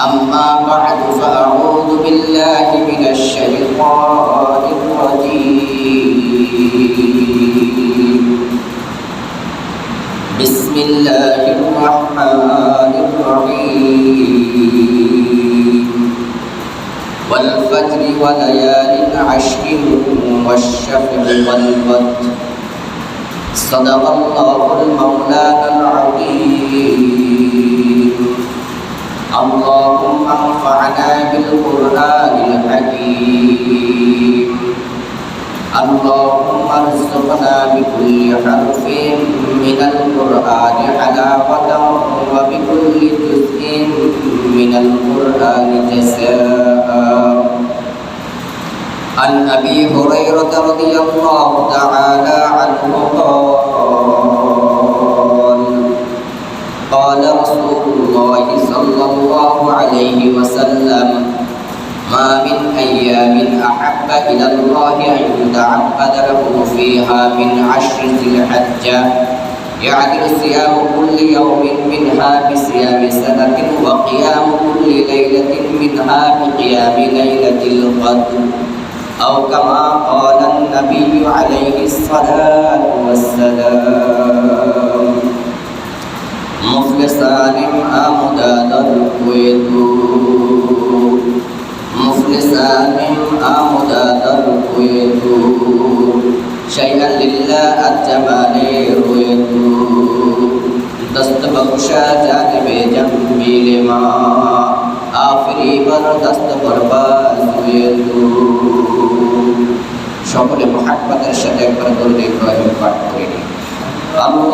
أما بعد فأعوذ بالله من الشيطان الرجيم. بسم الله الرحمن الرحيم. والفجر وليال عشر والشفع والوتر صدق الله المولانا العظيم. اللهم انفعنا بالقرآن الحكيم اللهم ارزقنا بكل حرف من القرآن حلاوة وبكل جزء من القرآن جزاء عن أبي هريرة رضي الله تعالى عنه قال قال رسول الله صلى الله عليه وسلم. ما من أيام أحب إلى الله أن يتعبد له فيها من عشر ذي الحجة. يعدل صيام كل يوم منها بصيام سنة وقيام كل ليلة منها بقيام ليلة القدر. أو كما قال النبي عليه الصلاة والسلام. مخلصان آمداد الكويت مخلصان آمداد الكويت شيئا لله الجمال رويت دست بخشا جانب جنبی لما آفری بر دست برباز رویت সকলে মহাব্বতের সাথে একবার দরুদ ইব্রাহিম পাঠ করে নিই اللهم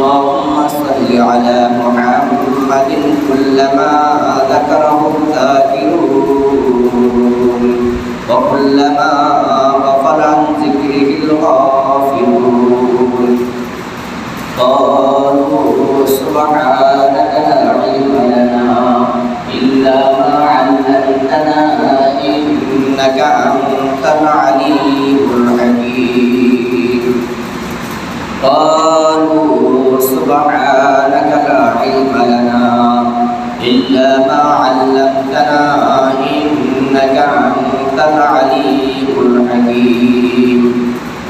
اللهم صل على محمد كلما ذكره الذاكرون وكلما غفل عن ذكره الغافلون. قالوا سبحانك لا علم لنا إلا ما علمتنا إنك أنت العليم الحكيم. سبحانك لا علم لنا إلا ما علمتنا إنك أنت العليم الحكيم.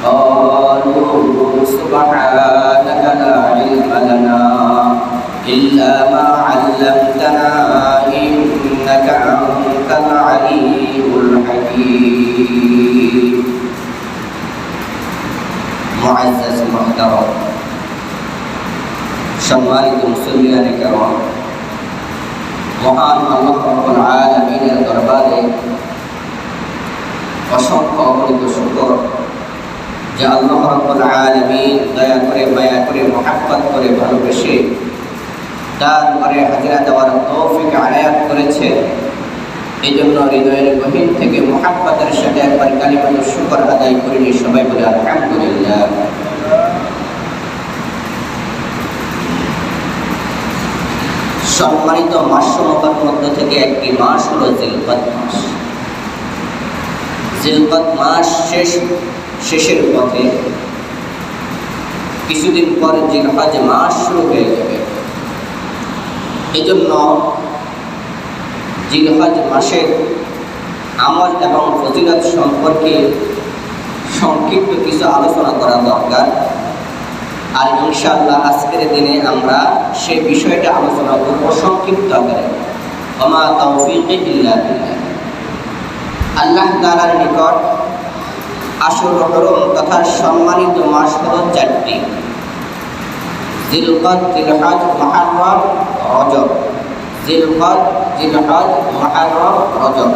قالوا سبحانك لا علم لنا إلا ما علمتنا إنك أنت العليم الحكيم. معزز محترم. সম্মানিত মুসলিয়ানে কেমন মহান আল্লাহ রব্বুল আলামিনের দরবারে অসংখ্য অগণিত শুকর, যে আল্লাহ রব্বুল আলামিন করে ভালোবেসে তার ঘরে হাজিরা দেওয়ার তৌফিক আয়াত করেছে। এই জন্য হৃদয়ের গভীর থেকে মোহাব্বতের সাথে একবার কালিমাত শুকর আদায় করিনি সবাই বলে, আলহামদুলিল্লাহ। সম্মানিত মাসসমূহের মধ্য থেকে একটি মাস হলো জিলকত মাস। জিলকত মাস শেষ, শেষের পথে কিছুদিন পর জিলহজ মাস শুরু হয়ে যাবে। এই জন্য জিলহজ মাসের আমল এবং ফজিলত সম্পর্কে সংক্ষিপ্ত কিছু আলোচনা করা দরকার। আর ইনশাআল্লাহ আজকের দিনে আমরা সে বিষয়টা আলোচনা করব সংক্ষিপ্ত আকারে। ওমা তৌফিক ইল্লা আল্লাহ তাআলার নিকট আসল হরম তথা সম্মানিত মাস হল চারটি। জিলকদ জিলহজ মুহাররম রজব। জিলকদ জিলহজ মুহাররম রজব।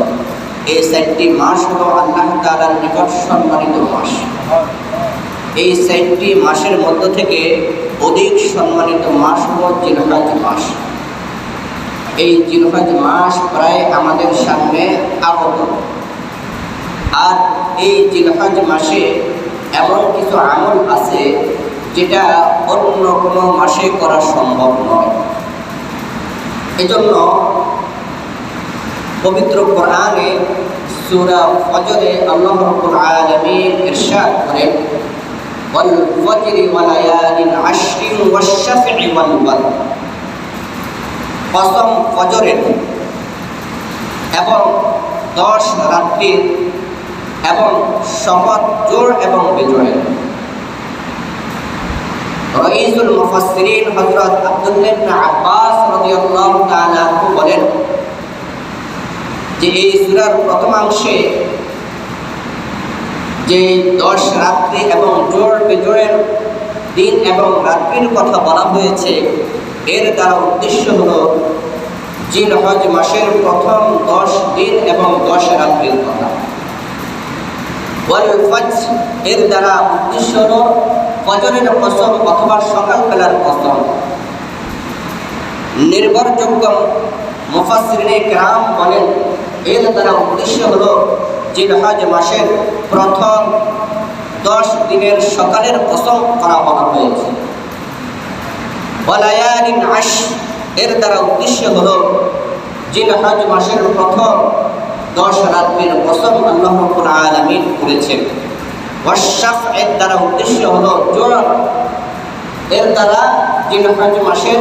এই চারটি মাস হল আল্লাহ তাআলার নিকট সম্মানিত মাস। এই চারটি মাসের মধ্য থেকে অধিক সম্মানিত মাস হল জিলহজ মাস। এই জিলহজ মাস প্রায় আমাদের সামনে আগত। আর এই জিলহজ মাসে এমন কিছু আমল আছে যেটা অন্য কোনো মাসে করা সম্ভব নয়। এজন্য পবিত্র কোরআনে সুরা ফজরে আল্লাহ রাব্বুল আলামিন ইরশাদ করেন আশরিন ওয়াশ শাফঈ ওয়াল ওয়াতর কসম ফজরের এবং দশ রাত্রির এবং শপথ জোর এবং বেজোরের রইসুল মুফাসসিরিন হযরত আব্দুল্লাহ ইবনে আব্বাস রাদিয়াল্লাহু তাআলা বলেন যে এই সূরার প্রথমাংশে যে দশ রাত্রি এবং জোর বেজোরের দিন এবং রাত্রির কথা বলা হয়েছে, এর দ্বারা উদ্দেশ্য হল জিল হজ মাসের প্রথম দশ দিন এবং দশ রাত্রির কথা। এর দ্বারা উদ্দেশ্য হল ফজরের কসম অথবা সকালবেলার কসম নির্ভরযোগ্য মুফাসরিনে গ্রাম বলেন, এর দ্বারা উদ্দেশ্য হল জিলহজ মাসের প্রথম দশ দিনের সকালের কসম করা বলা হয়েছে। ওয়ালায়ালিন আশ এর দ্বারা উদ্দেশ্য হল জিলহজ মাসের প্রথম দশ রাত্রির কসম আল্লাহ আলামিন করেছেন। ওয়াশাফ এর দ্বারা উদ্দেশ্য হলো জোর এর দ্বারা জিলহজ মাসের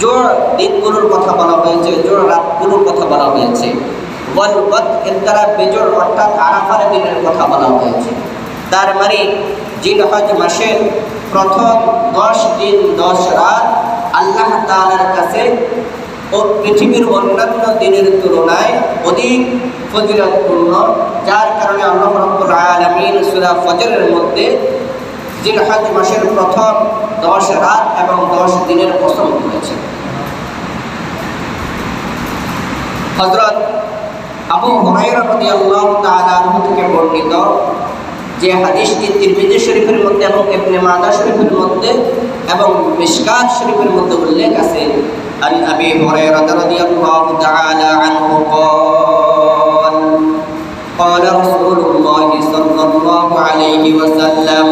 জোর দিনগুলোর কথা বলা হয়েছে জোর রাতগুলোর কথা বলা হয়েছে। ওয়ালবত এর দ্বারা বেজোর অর্থাৎ আরাফার দিনের কথা বলা হয়েছে। তার মানে জিলহজ মাসের প্রথম দশ দিন দশ রাত আল্লাহ তাআলার কাছে ও পৃথিবীর অন্যান্য দিনের তুলনায় অধিক ফজিলতপূর্ণ, যার কারণে আল্লাহ রাব্বুল আলামিন সূরা ফজরের মধ্যে জিলহজ মাসের প্রথম দশ রাত এবং দশ দিনের কসম করেছেন হযরত আবু হুরায়রা রাদিয়াল্লাহু তাআলা আনহু থেকে বর্ণিত যে হাদিসটি তিরমিজি শরীফের মধ্যে এবং ইবনে মাজাহ শরীফের মধ্যে এবং মিশকাত শরীফের মধ্যে উল্লেখ আছে عن ابي هريره رضي الله تعالى عنه قال قال رسول الله صلى الله عليه وسلم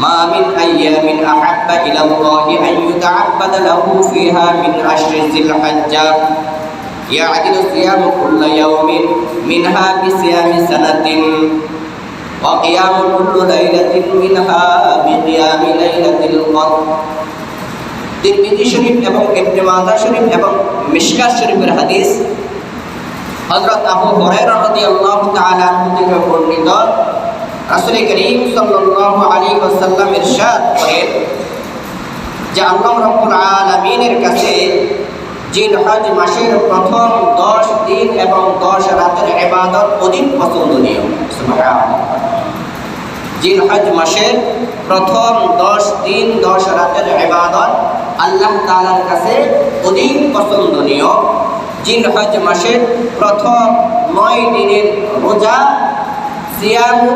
ما من ايام احب الى الله ان يتعبد له فيها من عشر ذي الحجه يعدل صيام كل يوم منها بصيام سنه وقيام كل ليلة منها بقيام ليلة القدر তিরমিজি শরীফ এবং ইবনে মাজাহ শরীফ এবং মিশকাত শরীফের হাদিস হযরত আবু হুরায়রা রাদিয়াল্লাহু তাআলা আনহু থেকে বর্ণিত রাসূল করিম সাল্লাল্লাহু আলাইহি ওয়াসাল্লাম ইরশাদ করেন যে আল্লাহ রাব্বুল আলামিনের কাছে জিলহজ মাসের প্রথম দশ দিন এবং দশ রাতের ইবাদত অধিক পছন্দনীয়। জিলহজ মাসের প্রথম দশ দিন, দশ রাতের ইবাদত আল্লাহ তাআলার কাছে অধিক পছন্দনীয়। জিলহজ মাসের প্রথম নয় দিনের রোজা সিয়ামু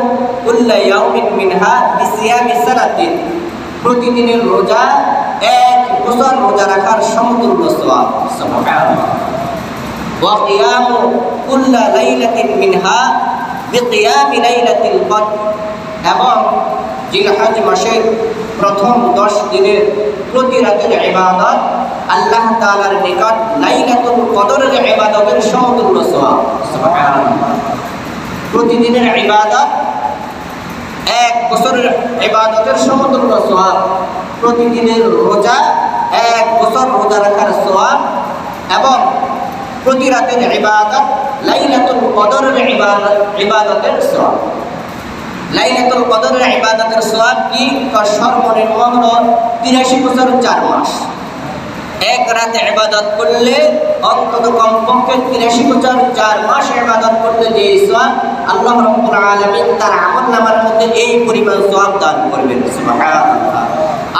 মিনহা সানাতিন প্রতিদিনের রোজা এক রমজান রোজা রাখার সমতুল্য সওয়াব। সুবহানাল্লাহ। ওয়া কিয়ামু কুল্লা লাইলাতিন মিনহা বিকিয়ামি লাইলাতিল কদর এবং জিলহজ মাসের প্রথম দশ দিনের প্রতি রাতের ইবাদত আল্লাহ তাআলার নিকট লাইলাতুল কদরের ইবাদতের সমতুল্য সওয়াব। সুবহানাল্লাহ। প্রতিদিনের ইবাদত এক বছরের ইবাদতের সমতুল্য সওয়াব। প্রতিদিনের রোজা এক বছর রোজা রাখার সওয়াব এবং প্রতি রাতের ইবাদত, লাইলাতুল কদরের ইবাদত, ইবাদতের সওয়াব। লাইলাতুল কদরের ইবাদতের সওয়াব কি? সর্বনিম্ন হলো তিরাশি বছর চার মাস। এক রাতে ইবাদত করলে অন্তত কমপক্ষে তিরাশি বছর চার মাস ইবাদত করলে যে সওয়াব আল্লাহ রাব্বুল আলামিন তার আমল নামার মধ্যে এই পরিমাণ সোয়াব দান করবেন।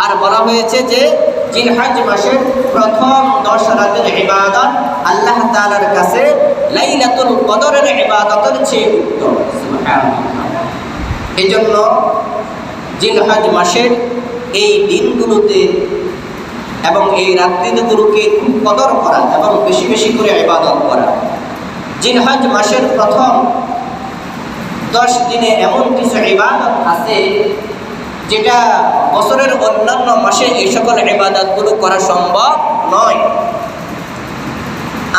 আর বলা হয়েছে যে জিলহজ মাসের প্রথম দশ রাতের ইবাদত আল্লাহ তাআলার কাছে লাইলাতুল কদরের ইবাদতের চেয়ে উত্তম। এই জন্য জিলহাজ মাসের এই দিনগুলোতে এবং এই রাত্রিগুলোকে খুব কদর করা এবং বেশি বেশি করে ইবাদত করা। জিলহাজ মাসের প্রথম দশ দিনে এমন কিছু ইবাদত আছে যেটা বছরের অন্যান্য মাসে এই সকল ইবাদতগুলো করা সম্ভব নয়।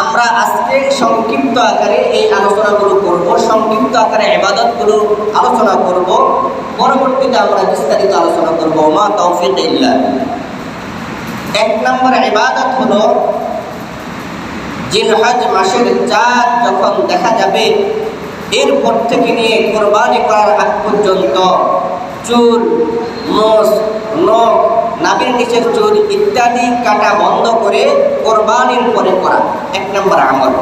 আমরা আজকে সংক্ষিপ্ত আকারে এই আলোচনাগুলো করব, সংক্ষিপ্ত আকারে ইবাদতগুলো আলোচনা করব। পরবর্তীতে আমরা বিস্তারিত আলোচনা করব। মা তৌফিক ইল্লা। এক নম্বর ইবাদত হলো জিলহজ মাসের চাঁদ যখন দেখা যাবে, এরপর থেকে নিয়ে কোরবানি করার আগ পর্যন্ত চুল মোষ, নখ নাবির নিচের চুল ইত্যাদি কাটা বন্ধ করে কোরবানির পরে করা। এক নম্বর আমল।